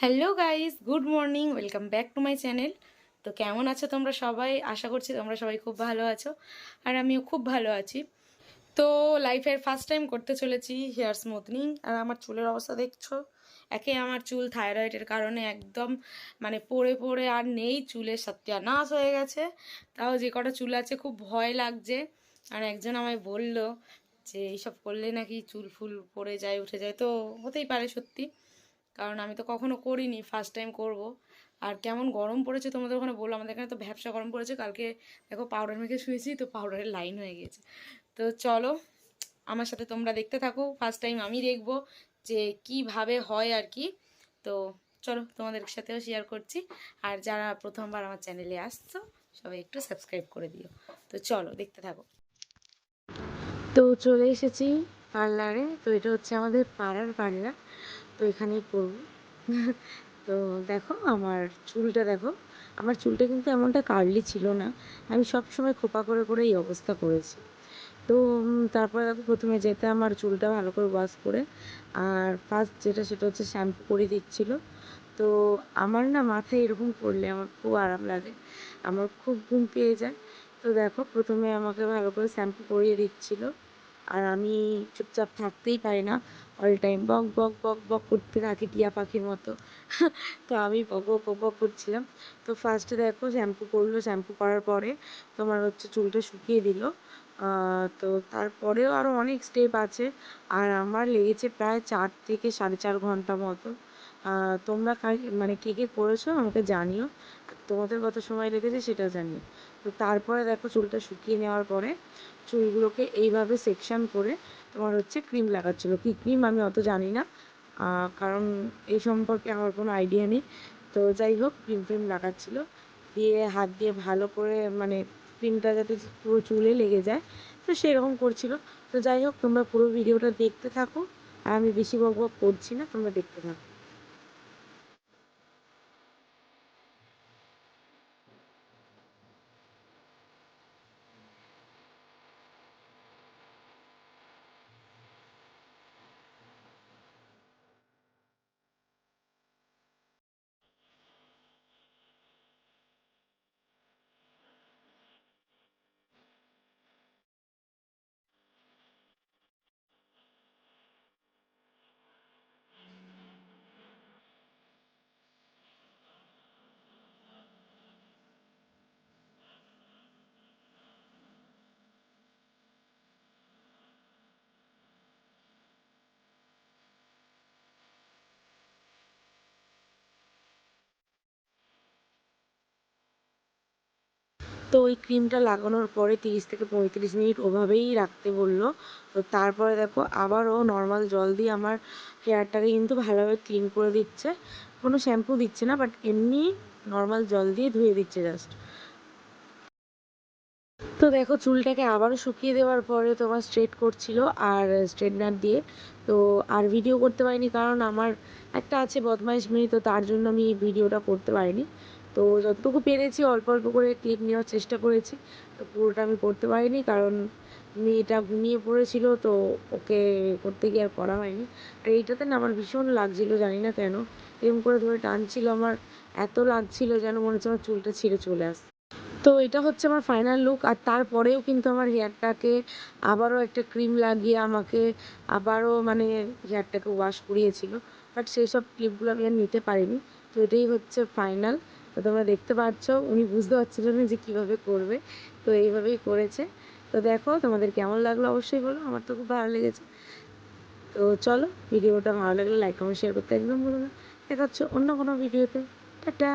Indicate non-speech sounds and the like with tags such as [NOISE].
Hello guys, good morning, welcome back to my channel. তো কেমন আছো তোমরা সবাই? আশা করছি তোমরা সবাই খুব ভালো আছো, আর আমিও খুব ভালো আছি। তো লাইফের ফার্স্ট টাইম করতে চলেছি হেয়ার স্মুথনিং, আর আমার চুলের অবস্থা দেখছ? একে আমার চুল থাইরয়েডের কারণে একদম মানে পড়ে পড়ে আর নেই, চুলের সত্যানাশ হয়ে গেছে। তাও যে কটা চুল আছে, খুব ভয় লাগছে। আর একজন আমায় বলল যে, এইসব করলে নাকি চুল ফুল পড়ে যায়, উঠে যায়? তো হতেই পারে সত্যি। কারণ আমি তো কখনো করিনি ফার্স্ট টাইম করব। আর কেমন গরম পড়েছে তোমাদের ওখানে বলল আমাদের এখানে তো ভ্যাবসা গরম পড়েছে, কালকে দেখো পাউডার মেখে শুয়েছি, তো পাউডারের লাইন হয়ে গেছে তো চলো, আমার সাথে তোমরা দেখতে থাকো ফার্স্ট টাইম আমি দেখব যে কীভাবে হয় আর কি। তো চলো, তোমাদের সাথেও শেয়ার করছি। আর যারা প্রথমবার আমার চ্যানেলে আসছো, সবাই একটু সাবস্ক্রাইব করে দিও। তো চলো, দেখতে থাকো। তো চলে এসেছি পার্লারে, তো এটা হচ্ছে আমাদের পাড়ার পার্লার তো এখানেই করব [LAUGHS] তো দেখো আমার চুলটা দেখো, আমার চুলটা কিন্তু এমনটা কার্লি ছিল না। আমি সব সময় খোপা করে করে এই অবস্থা করেছি। তো তারপরে দেখো প্রথমে যেতে আমার চুলটা ভালো করে ওয়াশ করে, আর ফার্স্ট যেটা সেটা হচ্ছে শ্যাম্পু করে দিচ্ছিল। তো আমার না মাথায় এরকম করলে আমার খুব আরাম লাগে, আমার খুব ঘুম পেয়ে যায়। তো দেখো প্রথমে আমাকে ভালো করে শ্যাম্পু করিয়ে দিচ্ছিল। আর আমি চুপচাপ থাকতেই পারি না অল টাইম বক বক বক বক করতে থাকি টিয়া পাখির মতো। তো আমি বক বক বক বক করছিলাম। তো ফার্স্টে দেখো শ্যাম্পু করল শ্যাম্পু করার পরে তোমার হচ্ছে চুলটা শুকিয়ে দিল। তো তারপরেও আরও অনেক স্টেপ আছে। আর আমার লেগেছে প্রায় চার থেকে সাড়ে চার ঘণ্টা মতো। তোমরা মানে কে কে করেছ আমাকে জানিও। তোমাদের কত সময় লেগেছে সেটা জানি তো তারপরে দেখো চুলটা শুকিয়ে নেওয়ার পরে চুলগুলোকে এইভাবে সেকশন করে তোমার হচ্ছে ক্রিম লাগাচ্ছিলো। কী ক্রিম আমি অত জানি না কারণ এই সম্পর্কে আমার কোনো আইডিয়া নেই। তো যাই হোক ক্রিম ফ্রিম লাগাচ্ছিলো। দিয়ে হাত দিয়ে ভালো করে মানে ক্রিমটা যাতে পুরো চুলে লেগে যায়। তো সেরকম করছিল। তো যাই হোক, তোমরা পুরো ভিডিওটা দেখতে থাকো। আর আমি বেশি বক বক করছি না, তোমরা দেখতে থাকো। তো ওই ক্রিমটা লাগানোর পরে তিরিশ থেকে পঁয়ত্রিশ মিনিট ওভাবেই রাখতে বলল। তো তারপরে দেখো আবারও নর্মাল জল দিয়ে আমার হেয়ারটাকে কিন্তু ভালোভাবে ক্লিন করে দিচ্ছে। কোনো শ্যাম্পু দিচ্ছে না বাট এমনি নর্মাল জল দিয়ে ধুয়ে দিচ্ছে জাস্ট তো দেখো চুলটাকে আবারও শুকিয়ে দেওয়ার পরে তোমার স্ট্রেট করছিল আর স্ট্রেটনার দিয়ে। তো আর ভিডিও করতে পারিনি কারণ আমার একটা আছে বদমাইশ মেয়ে, তো তার জন্য আমি এই ভিডিওটা করতে পারিনি। তো যতটুকু পেরেছি, অল্প অল্প করে ক্লিপ নেওয়ার চেষ্টা করেছি। তো পুরোটা আমি করতে পারিনি কারণ মেয়েটা ঘুমিয়ে পড়েছিল, তো ওকে করতে গিয়ে আর করা হয়নি। আর এইটাতে না আমার ভীষণ লাগছিল, জানি না কেন। এরকম করে ধরে টানছিল আমার, এত লাগছিল যেন মনে হচ্ছে আমার চুলটা ছিঁড়ে চলে আসছে তো এটা হচ্ছে আমার ফাইনাল লুক আর তারপরেও কিন্তু আমার হেয়ারটাকে আবারও একটা ক্রিম লাগিয়ে আমাকে আবারও মানে হেয়ারটাকে ওয়াশ করিয়েছিল। বাট সেই সব ক্লিপগুলো আমি আর নিতে পারিনি। তো এটাই হচ্ছে ফাইনাল তো তোমরা দেখতে পাচ্ছ, উনি বুঝতে পারছিলেন যে কীভাবে করবে। তো এইভাবেই করেছে। তো দেখো তোমাদের কেমন লাগল অবশ্যই বলো, আমার তো খুব ভালো লেগেছে। তো চলো, ভিডিওটা ভালো লাগলে লাইক কমেন্ট শেয়ার করতে একদম ভুলো না। দেখা হচ্ছে অন্য কোনো ভিডিওতে। টাটা!